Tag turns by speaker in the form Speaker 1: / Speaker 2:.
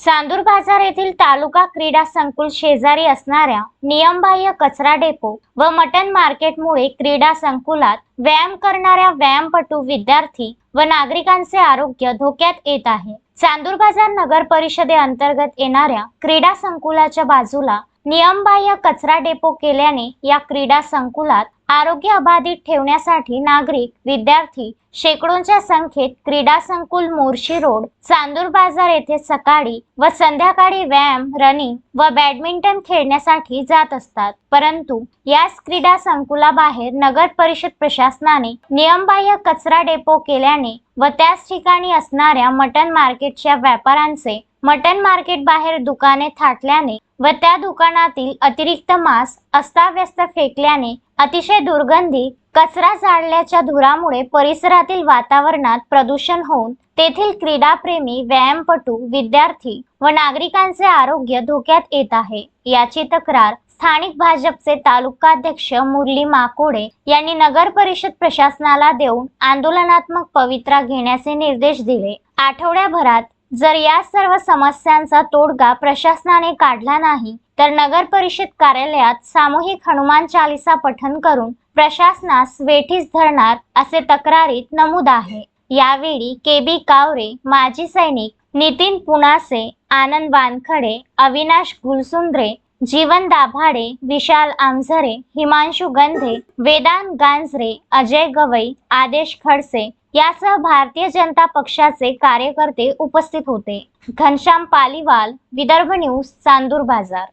Speaker 1: चांदूर बाजार येथील तालुका क्रीडा संकुल शेजारी असणाऱ्या नियमबाह्य कचरा डेपो व मटन मार्केटमुळे क्रीडा संकुलात व्यायाम करणाऱ्या व्यायामपटू विद्यार्थी व नागरिकांचे आरोग्य धोक्यात येत आहे. चांदूर बाजार नगर परिषदे अंतर्गत येणाऱ्या क्रीडा संकुलाच्या बाजूला नियमबाह्य कचरा डेपो केल्याने या क्रीडा संकुलात आरोग्य अबाधित ठेवण्यासाठी नागरिक विद्यार्थी शेकडोंच्या संख्येत क्रीडा संकुल मोर्शी रोड चांदूर बाजार येथे सकाळी व संध्याकाळी व्यायाम रनिंग व बॅडमिंटन खेळण्यासाठी जात असतात. परंतु याच क्रीडा संकुलाबाहेर नगर परिषद प्रशासनाने नियमबाह्य कचरा डेपो केल्याने व त्याच ठिकाणी असणाऱ्या मटन मार्केटच्या व्यापाऱ्यांचे मटन मार्केट बाहेर दुकाने थाटल्याने व त्या दुकानातील अतिरिक्त मांस अस्ताव्यस्त फेकल्याने अतिशय दुर्गंधी कचरा जाळल्याच्या धुरामुळे परिसरातील वातावरणात प्रदूषण होऊन तेथील क्रीडाप्रेमी व्यायामपटू विद्यार्थी व नागरिकांचे आरोग्य धोक्यात येत आहे. याची तक्रार स्थानिक भाजपचे तालुकाध्यक्ष मुरली माकोडे यांनी नगर परिषद प्रशासनाला देऊन आंदोलनात्मक पवित्रा घेण्याचे निर्देश दिले. आठवड्याभरात जर या सर्व समस्यांचा तोडगा प्रशासनाने काढला नाही तर नगर परिषद कार्यालयात सामूहिक हनुमान चालिसा पठन करून प्रशासनास वेठीस धरणार असे तक्रारीत नमूद आहे. यावेळी के बी कावरे माजी सैनिक नितीन पुनासे आनंद वानखडे अविनाश गुलसुंद्रे जीवन दाभाडे विशाल आमझरे हिमांशु गंधे वेदांत गांजरे अजय गवई आदेश खडसे यासह भारतीय जनता पक्षाचे कार्यकर्ते उपस्थित होते. घनश्याम पालीवाल विदर्भ न्यूज चांदूर बाजार.